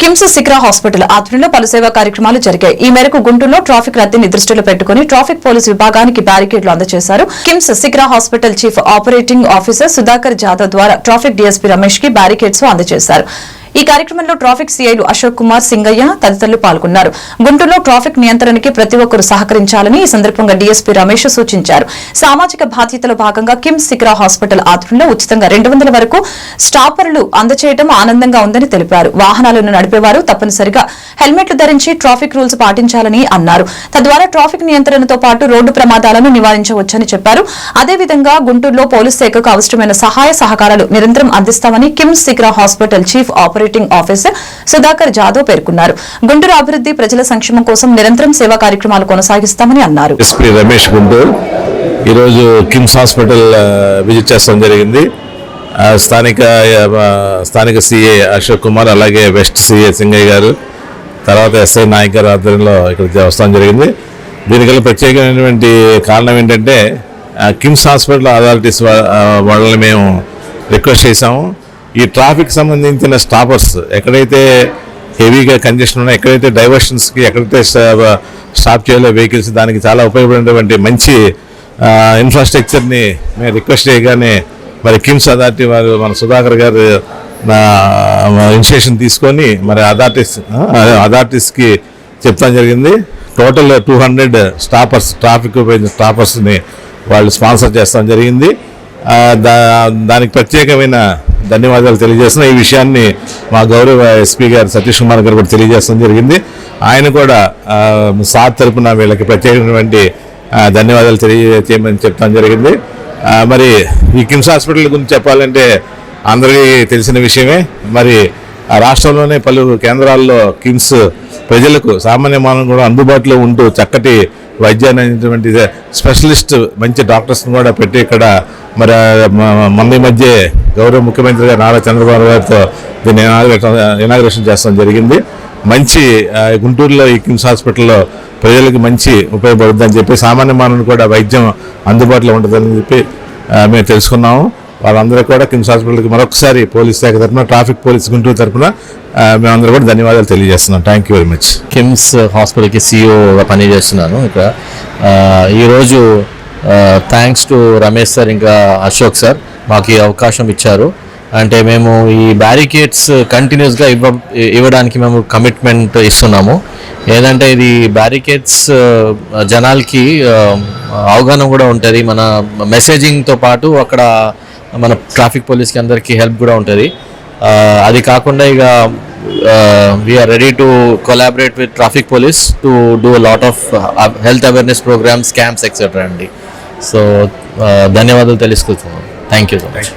KIMS సిగ్రా hospital ఆధ్వర్యంలో పలు సేవా కార్యక్రమాలు జరిగాయి. ఈ మేరకు గుంటూరులో ట్రాఫిక్ రద్దీని దృష్టిలో పెట్టుకుని ట్రాఫిక్ పోలీస్ విభాగానికి బ్యారికేడ్లు అందజేశారు. KIMS Sigra hospital chief operating officer Sudhakar Jadhav ద్వారా ట్రాఫిక్ డీఎస్పీ రమేష్కి బ్యారికేడ్స్ అందజేశారు. ఈ కార్యక్రమంలో ట్రాఫిక్ సీఐలు అశోక్ కుమార్ సింగయ్య తదితరులు పాల్గొన్నారు. గుంటూరులో ట్రాఫిక్ నియంత్రణకి ప్రతి ఒక్కరూ సహకరించాలని ఈ సందర్భంగా డీఎస్పీ రమేష్ సూచించారు. సామాజిక బాధ్యతలో భాగంగా కిమ్స్ సిక్రా హాస్పిటల్ ఆధ్వర్యంలో ఉచితంగా రెండు వందల వరకు స్టాపర్లు అందచేయడం ఆనందంగా ఉందని తెలిపారు. వాహనాలను నడిపేవారు తప్పనిసరిగా హెల్మెట్లు ధరించి ట్రాఫిక్ రూల్స్ పాటించాలని అన్నారు. తద్వారా ట్రాఫిక్ నియంత్రణతో పాటు రోడ్డు ప్రమాదాలను నివారించవచ్చని చెప్పారు. అదేవిధంగా గుంటూరులో పోలీస్ శాఖకు అవసరమైన సహాయ సహకారాలు నిరంతరం అందిస్తామని KIMS సిక్రా hospital chief operating officer Sudhakar Jadhav పేర్కొన్నారు. గుంటూరు అభివృద్ధి ప్రజల సంక్షేమం కోసం నిరంతరం సేవా కార్యక్రమాలు కొనసాగిస్తామని అన్నారు. ఎస్పీ రమేష్ గుంటూరు ఈరోజు కిమ్స్ హాస్పిటల్ విజిట్ చేస్తాం జరిగింది. స్థానిక స్థానిక సిఏ అశోక్ కుమార్ అలాగే వెస్ట్ సిఏ సింగయ్య గారు తర్వాత ఎస్ఐ నాయక్ గారు ఆధ్వర్యంలో ఇక్కడ వస్తాం జరిగింది. దీనికల్లా ప్రత్యేకమైనటువంటి కారణం ఏంటంటే కిమ్స్ హాస్పిటల్ అథారిటీస్ వాళ్ళని మేము రిక్వెస్ట్ చేశాము. ఈ ట్రాఫిక్ సంబంధించిన స్టాపర్స్ ఎక్కడైతే హెవీగా కంజెషన్ ఉన్నాయి ఎక్కడైతే డైవర్షన్స్కి ఎక్కడైతే స్టాప్ చేయాలో వెహికల్స్ దానికి చాలా ఉపయోగపడేటువంటి మంచి ఇన్ఫ్రాస్ట్రక్చర్ని మేము రిక్వెస్ట్ చేయగానే మరి కిమ్స్ అథారిటీ వారు మన సుధాకర్ గారు నా ఇనిషియేషన్ తీసుకొని మరి అథారిటీస్ అథారిటీస్కి చెప్తాం జరిగింది. Total two hundred stoppers traffic ఉపయోగించిన స్టాపర్స్ని వాళ్ళు స్పాన్సర్ చేస్తాం జరిగింది. దా దానికి ప్రత్యేకమైన ధన్యవాదాలు తెలియజేస్తున్నా. ఈ విషయాన్ని మా గౌరవ ఎస్పీ గారు సతీష్ కుమార్ గారు కూడా తెలియజేస్తాం జరిగింది. ఆయన కూడా సార్ సాత్ తరపున వీళ్ళకి ప్రత్యేకమైనటువంటి ధన్యవాదాలు తెలియజేయమని చెప్తాం జరిగింది. మరి ఈ కిమ్స్ హాస్పిటల్ గురించి చెప్పాలంటే అందరికీ తెలిసిన విషయమే. మరి ఆ రాష్ట్రంలోనే పలు కేంద్రాల్లో కిమ్స్ ప్రజలకు సామాన్య మానవులు కూడా అందుబాటులో ఉంటూ చక్కటి వైద్యాన్ని అనేటువంటి స్పెషలిస్ట్ మంచి డాక్టర్స్ని కూడా పెట్టి ఇక్కడ మరి మొన్న ఈ మధ్య గౌరవ ముఖ్యమంత్రి గారు నారా చంద్రబాబు గారితో దీన్ని ఇనాగ్రేషన్ చేస్తాం జరిగింది. మంచి గుంటూరులో ఈ కిమ్స్ హాస్పిటల్లో ప్రజలకు మంచి ఉపయోగపడుతుందని చెప్పి సామాన్య మానవుని కూడా వైద్యం అందుబాటులో ఉంటుందని చెప్పి మేము తెలుసుకున్నాము. వాళ్ళందరూ కూడా కిమ్స్ హాస్పిటల్కి మరొకసారి పోలీస్ శాఖ తరఫున ట్రాఫిక్ పోలీస్ గుంటూరు తరఫున మేమందరూ కూడా ధన్యవాదాలు తెలియజేస్తున్నాం. Thank you very much KIMS హాస్పిటల్కి సీఈఓగా పనిచేస్తున్నాను ఇక్కడ ఈరోజు థ్యాంక్స్ టు రమేష్ సార్ ఇంకా అశోక్ సార్ మాకు ఈ అవకాశం ఇచ్చారు. అంటే మేము ఈ బ్యారికేడ్స్ కంటిన్యూస్గా ఇవ్వ ఇవ్వడానికి మేము కమిట్మెంట్ ఇస్తున్నాము. ఏదంటే ఇది బ్యారికేడ్స్ జనాలకి అవగాహన కూడా ఉంటుంది. మన మెసేజింగ్తో పాటు అక్కడ మన ట్రాఫిక్ పోలీస్కి అందరికీ హెల్ప్ కూడా ఉంటుంది. అది కాకుండా ఇక we're ready to collaborate with traffic police to do lot of health awareness programs camps etcetera అండి. సో ధన్యవాదాలు తెలుసుకుంటున్నాం. Thank you so much